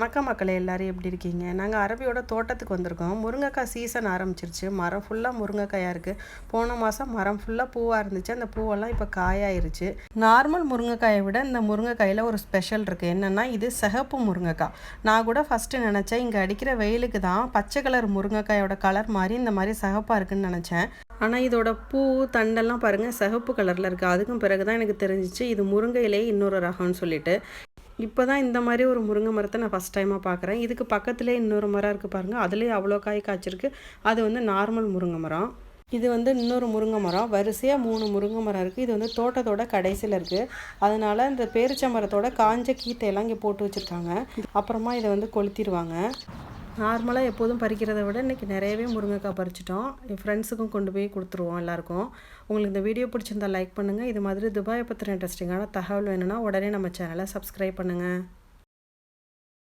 வணக்கம் மக்களே எல்லாரும் எப்படி இருக்கீங்க? நாங்கள் அரபியோட தோட்டத்துக்கு வந்திருக்கோம். முருங்கைக்காய் சீசன் ஆரம்பிச்சிருச்சு. மரம் ஃபுல்லாக முருங்கைக்காயாக இருக்குது போன மாதம் மரம் ஃபுல்லாக பூவாக இருந்துச்சு. அந்த பூவெல்லாம் இப்போ காயாயிருச்சு. நார்மல் முருங்கைக்காயை விட இந்த முருங்கைக்காயில் ஒரு ஸ்பெஷல் இருக்குது என்னென்னா இது சிகப்பு முருங்கைக்காய். நான் கூட ஃபஸ்ட்டு நினச்சேன் இங்கே அடிக்கிற வெயிலுக்கு தான் பச்சை கலர் முருங்கைக்காயோட கலர் மாதிரி இந்த மாதிரி சிகப்பாக இருக்குன்னு நினச்சேன். ஆனால் இதோட பூ தண்டெல்லாம் பாருங்கள் சிகப்பு கலரில் இருக்குது அதுக்கும் பிறகு தான் எனக்கு தெரிஞ்சிச்சு இது முருங்கையிலே இன்னொரு ரகம்னு சொல்லிட்டு. இப்போ தான் இந்த மாதிரி ஒரு முருங்கை மரத்தை நான் ஃபஸ்ட் டைமாக பார்க்குறேன் இதுக்கு பக்கத்துலேயே இன்னொரு மரம் இருக்குது பாருங்கள் அதுலேயே அவ்வளோ காய் காய்ச்சிருக்கு. அது வந்து நார்மல் முருங்கை மரம். இது வந்து இன்னொரு முருங்கை மரம். வரிசையாக மூணு முருங்கை மரம் இருக்குது இது வந்து தோட்டத்தோட கடைசியில் இருக்குது அதனால் இந்த பேரிச்ச மரத்தோட காஞ்ச கீத்தையெல்லாம் இங்கே போட்டு வச்சுருக்காங்க. அப்புறமா இதை வந்து கொளுத்திடுவாங்க. நார்மலாக எப்போதும் பறிக்கிறத விட இன்றைக்கி நிறையவே முருங்கைக்காய் பறிச்சிட்டோம். என் ஃப்ரெண்ட்ஸுக்கும் கொண்டு போய் கொடுத்துருவோம் எல்லாருக்கும். உங்களுக்கு இந்த வீடியோ பிடிச்சிருந்தா லைக் பண்ணுங்கள் இது மாதிரி துபாயை பற்றின இன்ட்ரெஸ்டிங்கான தகவல் வேணும்னா உடனே நம்ம சேனலை சப்ஸ்கிரைப் பண்ணுங்கள்